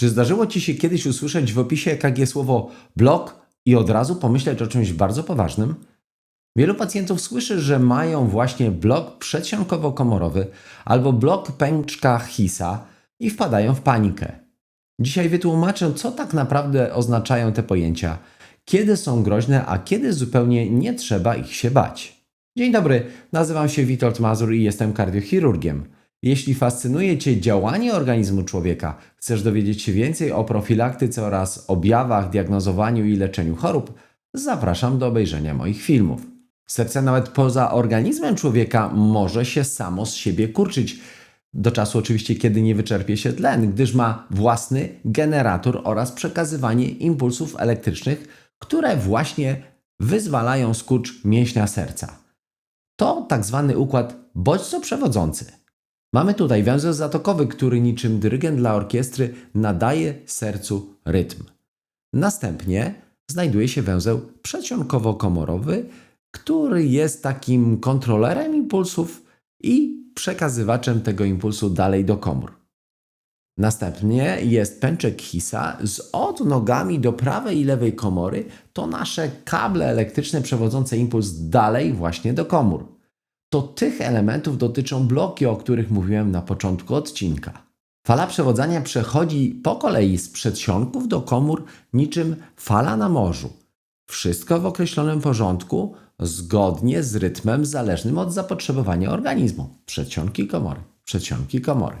Czy zdarzyło Ci się kiedyś usłyszeć w opisie EKG słowo blok i od razu pomyśleć o czymś bardzo poważnym? Wielu pacjentów słyszy, że mają właśnie blok przedsionkowo-komorowy albo blok pęczka Hisa i wpadają w panikę. Dzisiaj wytłumaczę, co tak naprawdę oznaczają te pojęcia, kiedy są groźne, a kiedy zupełnie nie trzeba ich się bać. Dzień dobry, nazywam się Witold Mazur i jestem kardiochirurgiem. Jeśli fascynuje Cię działanie organizmu człowieka, chcesz dowiedzieć się więcej o profilaktyce oraz objawach, diagnozowaniu i leczeniu chorób, zapraszam do obejrzenia moich filmów. Serce nawet poza organizmem człowieka może się samo z siebie kurczyć. Do czasu oczywiście, kiedy nie wyczerpie się tlen, gdyż ma własny generator oraz przekazywanie impulsów elektrycznych, które właśnie wyzwalają skurcz mięśnia serca. To tak zwany układ bodźco-przewodzący. Mamy tutaj węzeł zatokowy, który niczym dyrygent dla orkiestry nadaje sercu rytm. Następnie znajduje się węzeł przedsionkowo-komorowy, który jest takim kontrolerem impulsów i przekazywaczem tego impulsu dalej do komór. Następnie jest pęczek Hisa z odnogami do prawej i lewej komory. To nasze kable elektryczne przewodzące impuls dalej właśnie do komór. To tych elementów dotyczą bloki, o których mówiłem na początku odcinka. Fala przewodzenia przechodzi po kolei z przedsionków do komór niczym fala na morzu. Wszystko w określonym porządku, zgodnie z rytmem zależnym od zapotrzebowania organizmu. Przedsionki komory, przedsionki komory.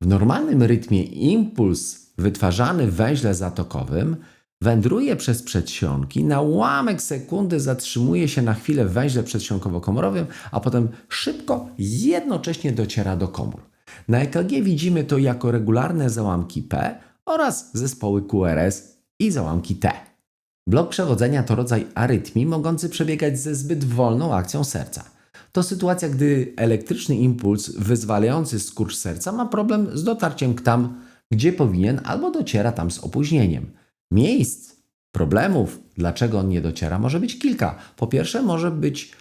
W normalnym rytmie impuls wytwarzany w węźle zatokowym wędruje przez przedsionki, na ułamek sekundy zatrzymuje się na chwilę w węźle przedsionkowo-komorowym, a potem szybko, jednocześnie dociera do komór. Na EKG widzimy to jako regularne załamki P oraz zespoły QRS i załamki T. Blok przewodzenia to rodzaj arytmii mogący przebiegać ze zbyt wolną akcją serca. To sytuacja, gdy elektryczny impuls wyzwalający skurcz serca ma problem z dotarciem tam, gdzie powinien, albo dociera tam z opóźnieniem. Miejsc, problemów, dlaczego on nie dociera, może być kilka. Po pierwsze, może być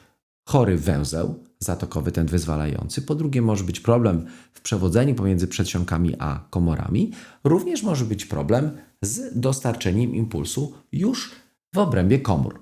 chory węzeł zatokowy, ten wyzwalający. Po drugie, może być problem w przewodzeniu pomiędzy przedsionkami a komorami. Również może być problem z dostarczeniem impulsu już w obrębie komór.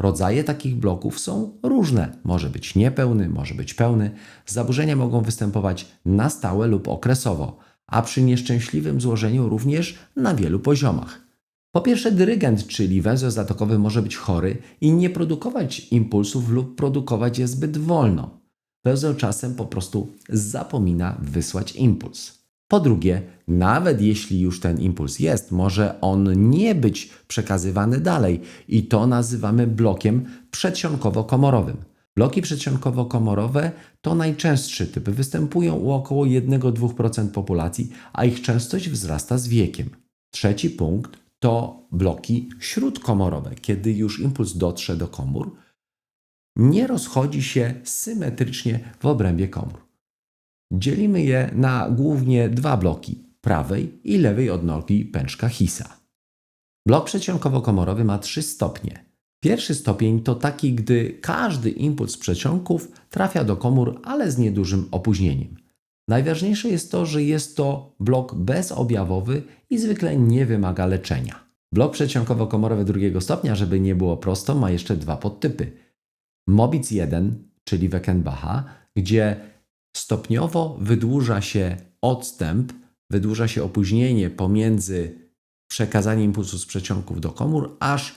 Rodzaje takich bloków są różne. Może być niepełny, może być pełny. Zaburzenia mogą występować na stałe lub okresowo, a przy nieszczęśliwym złożeniu również na wielu poziomach. Po pierwsze, dyrygent, czyli węzeł zatokowy, może być chory i nie produkować impulsów lub produkować je zbyt wolno. Węzeł czasem po prostu zapomina wysłać impuls. Po drugie, nawet jeśli już ten impuls jest, może on nie być przekazywany dalej i to nazywamy blokiem przedsionkowo-komorowym. Bloki przedsionkowo-komorowe to najczęstszy typ, występują u około 1-2% populacji, a ich częstość wzrasta z wiekiem. Trzeci punkt to bloki śródkomorowe, kiedy już impuls dotrze do komór, nie rozchodzi się symetrycznie w obrębie komór. Dzielimy je na głównie dwa bloki prawej i lewej odnogi pęczka Hisa. Blok przedsionkowo-komorowy ma trzy stopnie. Pierwszy stopień to taki, gdy każdy impuls przedsionków trafia do komór, ale z niedużym opóźnieniem. Najważniejsze jest to, że jest to blok bezobjawowy i zwykle nie wymaga leczenia. Blok przedsionkowo-komorowy drugiego stopnia, żeby nie było prosto, ma jeszcze dwa podtypy. Mobic 1, czyli Weckenbacha, gdzie stopniowo wydłuża się odstęp, wydłuża się opóźnienie pomiędzy przekazaniem impulsu z przedsionków do komór, aż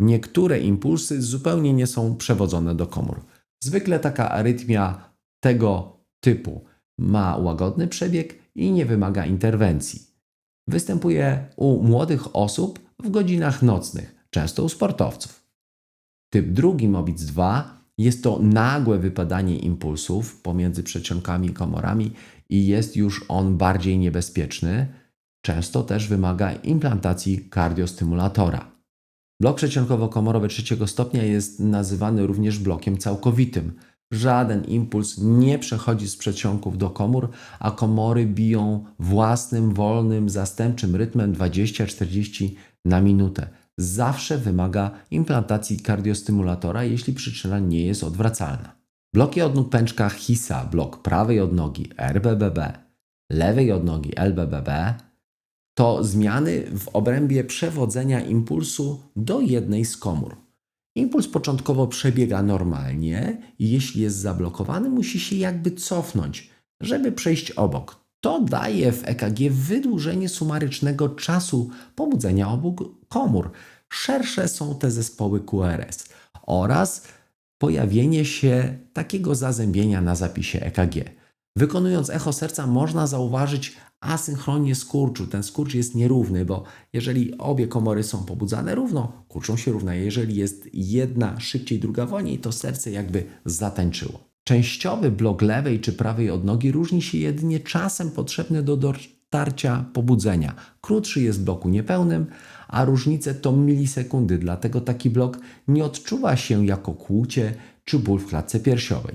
niektóre impulsy zupełnie nie są przewodzone do komór. Zwykle taka arytmia tego typu ma łagodny przebieg i nie wymaga interwencji. Występuje u młodych osób w godzinach nocnych, często u sportowców. Typ drugi Mobic 2 jest to nagłe wypadanie impulsów pomiędzy przedsionkami i komorami i jest już on bardziej niebezpieczny. Często też wymaga implantacji kardiostymulatora. Blok przedsionkowo-komorowy trzeciego stopnia jest nazywany również blokiem całkowitym. Żaden impuls nie przechodzi z przedsionków do komór, a komory biją własnym, wolnym, zastępczym rytmem 20-40 na minutę. Zawsze wymaga implantacji kardiostymulatora, jeśli przyczyna nie jest odwracalna. Bloki odnóg pęczka HISA, blok prawej odnogi RBBB, lewej odnogi LBBB to zmiany w obrębie przewodzenia impulsu do jednej z komór. Impuls początkowo przebiega normalnie i jeśli jest zablokowany, musi się jakby cofnąć, żeby przejść obok. To daje w EKG wydłużenie sumarycznego czasu pobudzenia obu komór. Szersze są te zespoły QRS oraz pojawienie się takiego zazębienia na zapisie EKG. Wykonując echo serca można zauważyć asynchronnie skurczu. Ten skurcz jest nierówny, bo jeżeli obie komory są pobudzane równo, kurczą się równo. Jeżeli jest jedna szybciej, druga wolniej, to serce jakby zatańczyło. Częściowy blok lewej czy prawej odnogi różni się jedynie czasem potrzebny do dotarcia pobudzenia. Krótszy jest w bloku niepełnym, a różnice to milisekundy, dlatego taki blok nie odczuwa się jako kłucie czy ból w klatce piersiowej.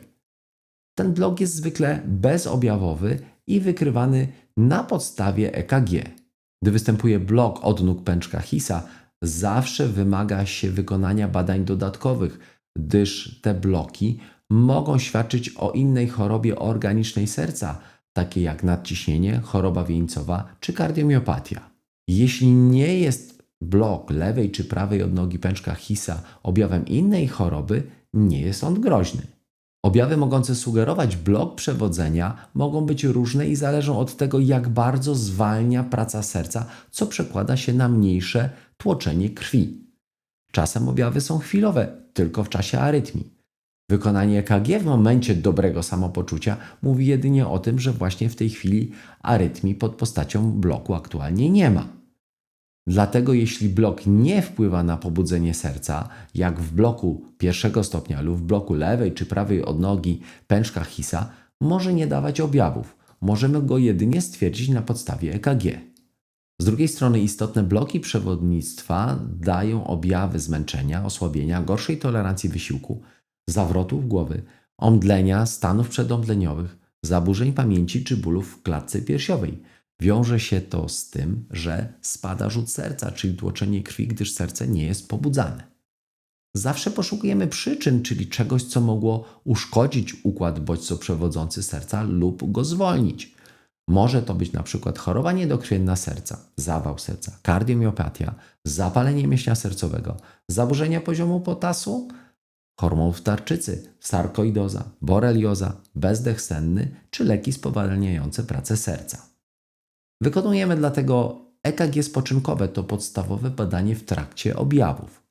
Ten blok jest zwykle bezobjawowy i wykrywany na podstawie EKG. Gdy występuje blok odnóg pęczka Hisa, zawsze wymaga się wykonania badań dodatkowych, gdyż te bloki mogą świadczyć o innej chorobie organicznej serca, takiej jak nadciśnienie, choroba wieńcowa czy kardiomiopatia. Jeśli nie jest blok lewej czy prawej odnogi pęczka Hisa objawem innej choroby, nie jest on groźny. Objawy mogące sugerować blok przewodzenia mogą być różne i zależą od tego, jak bardzo zwalnia praca serca, co przekłada się na mniejsze tłoczenie krwi. Czasem objawy są chwilowe, tylko w czasie arytmii. Wykonanie EKG w momencie dobrego samopoczucia mówi jedynie o tym, że właśnie w tej chwili arytmii pod postacią bloku aktualnie nie ma. Dlatego jeśli blok nie wpływa na pobudzenie serca, jak w bloku pierwszego stopnia lub w bloku lewej czy prawej odnogi pęczka Hisa, może nie dawać objawów. Możemy go jedynie stwierdzić na podstawie EKG. Z drugiej strony istotne bloki przewodnictwa dają objawy zmęczenia, osłabienia, gorszej tolerancji wysiłku, zawrotów głowy, omdlenia, stanów przedomdleniowych, zaburzeń pamięci czy bólów w klatce piersiowej. Wiąże się to z tym, że spada rzut serca, czyli tłoczenie krwi, gdyż serce nie jest pobudzane. Zawsze poszukujemy przyczyn, czyli czegoś, co mogło uszkodzić układ bodźco-przewodzący serca lub go zwolnić. Może to być na przykład choroba niedokrwienna serca, zawał serca, kardiomiopatia, zapalenie mięśnia sercowego, zaburzenia poziomu potasu, hormonów tarczycy, sarkoidoza, borelioza, bezdech senny czy leki spowalniające pracę serca. Wykonujemy dlatego EKG spoczynkowe, to podstawowe badanie w trakcie objawów.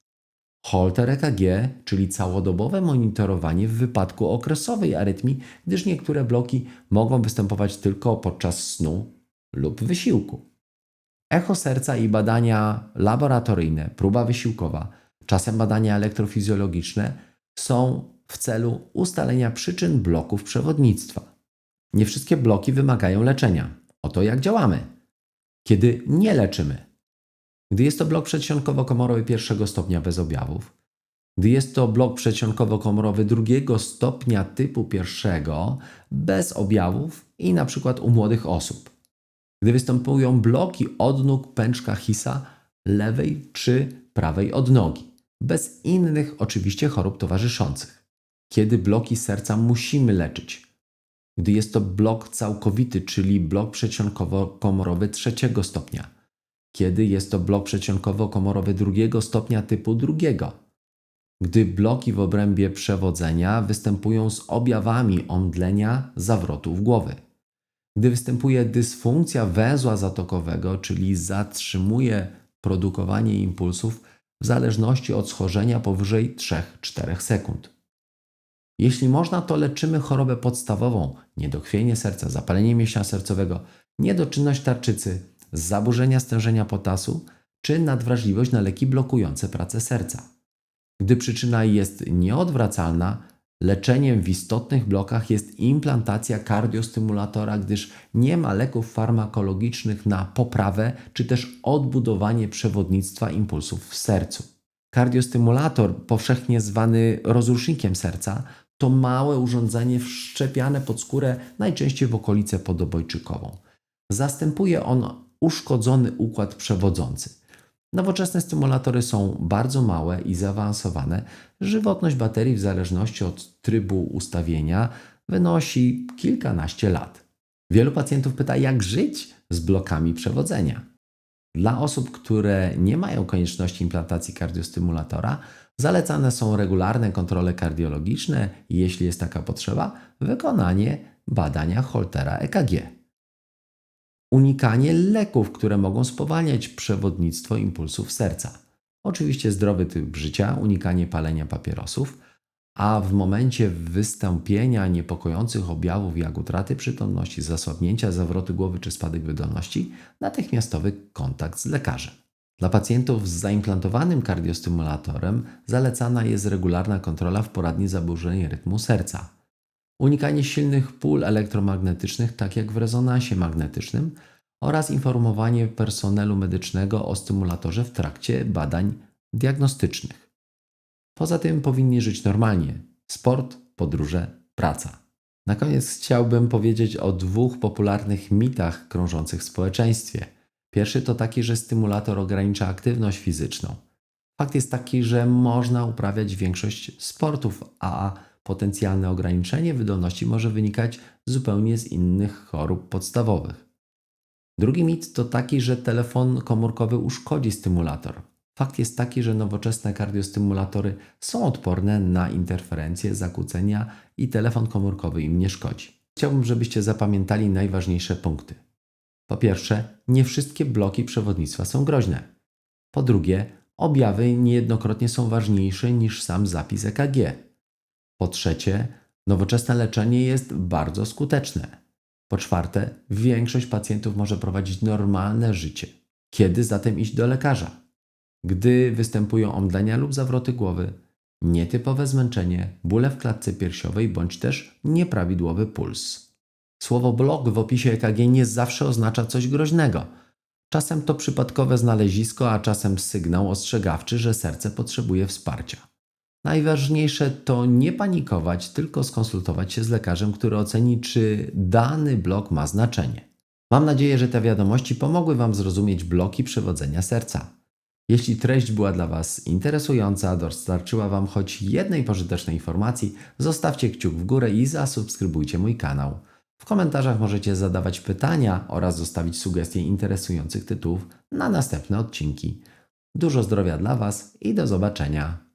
Holter EKG, czyli całodobowe monitorowanie w wypadku okresowej arytmii, gdyż niektóre bloki mogą występować tylko podczas snu lub wysiłku. Echo serca i badania laboratoryjne, próba wysiłkowa, czasem badania elektrofizjologiczne są w celu ustalenia przyczyn bloków przewodnictwa. Nie wszystkie bloki wymagają leczenia. Oto jak działamy. Kiedy nie leczymy. Gdy jest to blok przedsionkowo-komorowy pierwszego stopnia bez objawów, gdy jest to blok przedsionkowo-komorowy drugiego stopnia typu pierwszego bez objawów i na przykład u młodych osób. Gdy występują bloki odnóg pęczka Hisa lewej czy prawej odnogi, bez innych oczywiście chorób towarzyszących. Kiedy bloki serca musimy leczyć, gdy jest to blok całkowity, czyli blok przedsionkowo-komorowy trzeciego stopnia, kiedy jest to blok przedsionkowo-komorowy drugiego stopnia typu drugiego, gdy bloki w obrębie przewodzenia występują z objawami omdlenia zawrotów głowy, gdy występuje dysfunkcja węzła zatokowego, czyli zatrzymuje produkowanie impulsów w zależności od schorzenia powyżej 3-4 sekund. Jeśli można, to leczymy chorobę podstawową, niedokrwienie serca, zapalenie mięśnia sercowego, niedoczynność tarczycy, zaburzenia stężenia potasu czy nadwrażliwość na leki blokujące pracę serca. Gdy przyczyna jest nieodwracalna, leczeniem w istotnych blokach jest implantacja kardiostymulatora, gdyż nie ma leków farmakologicznych na poprawę czy też odbudowanie przewodnictwa impulsów w sercu. Kardiostymulator, powszechnie zwany rozrusznikiem serca, to małe urządzenie wszczepiane pod skórę, najczęściej w okolicę podobojczykową. Zastępuje on uszkodzony układ przewodzący. Nowoczesne stymulatory są bardzo małe i zaawansowane. Żywotność baterii w zależności od trybu ustawienia wynosi kilkanaście lat. Wielu pacjentów pyta, jak żyć z blokami przewodzenia. Dla osób, które nie mają konieczności implantacji kardiostymulatora, zalecane są regularne kontrole kardiologiczne i jeśli jest taka potrzeba, wykonanie badania Holtera EKG. Unikanie leków, które mogą spowalniać przewodnictwo impulsów serca. Oczywiście zdrowy typ życia, unikanie palenia papierosów, a w momencie wystąpienia niepokojących objawów jak utraty przytomności, zasłabnięcia, zawroty głowy czy spadek wydolności, natychmiastowy kontakt z lekarzem. Dla pacjentów z zaimplantowanym kardiostymulatorem zalecana jest regularna kontrola w poradni zaburzeń rytmu serca. Unikanie silnych pól elektromagnetycznych, tak jak w rezonansie magnetycznym, oraz informowanie personelu medycznego o stymulatorze w trakcie badań diagnostycznych. Poza tym powinni żyć normalnie: sport, podróże, praca. Na koniec chciałbym powiedzieć o dwóch popularnych mitach krążących w społeczeństwie. Pierwszy to taki, że stymulator ogranicza aktywność fizyczną. Fakt jest taki, że można uprawiać większość sportów, a potencjalne ograniczenie wydolności może wynikać zupełnie z innych chorób podstawowych. Drugi mit to taki, że telefon komórkowy uszkodzi stymulator. Fakt jest taki, że nowoczesne kardiostymulatory są odporne na interferencje, zakłócenia i telefon komórkowy im nie szkodzi. Chciałbym, żebyście zapamiętali najważniejsze punkty. Po pierwsze, nie wszystkie bloki przewodnictwa są groźne. Po drugie, objawy niejednokrotnie są ważniejsze niż sam zapis EKG. Po trzecie, nowoczesne leczenie jest bardzo skuteczne. Po czwarte, większość pacjentów może prowadzić normalne życie. Kiedy zatem iść do lekarza? Gdy występują omdlenia lub zawroty głowy, nietypowe zmęczenie, bóle w klatce piersiowej bądź też nieprawidłowy puls. Słowo blok w opisie EKG nie zawsze oznacza coś groźnego. Czasem to przypadkowe znalezisko, a czasem sygnał ostrzegawczy, że serce potrzebuje wsparcia. Najważniejsze to nie panikować, tylko skonsultować się z lekarzem, który oceni, czy dany blok ma znaczenie. Mam nadzieję, że te wiadomości pomogły Wam zrozumieć bloki przewodzenia serca. Jeśli treść była dla Was interesująca, dostarczyła Wam choć jednej pożytecznej informacji, zostawcie kciuk w górę i zasubskrybujcie mój kanał. W komentarzach możecie zadawać pytania oraz zostawić sugestie interesujących tytułów na następne odcinki. Dużo zdrowia dla Was i do zobaczenia.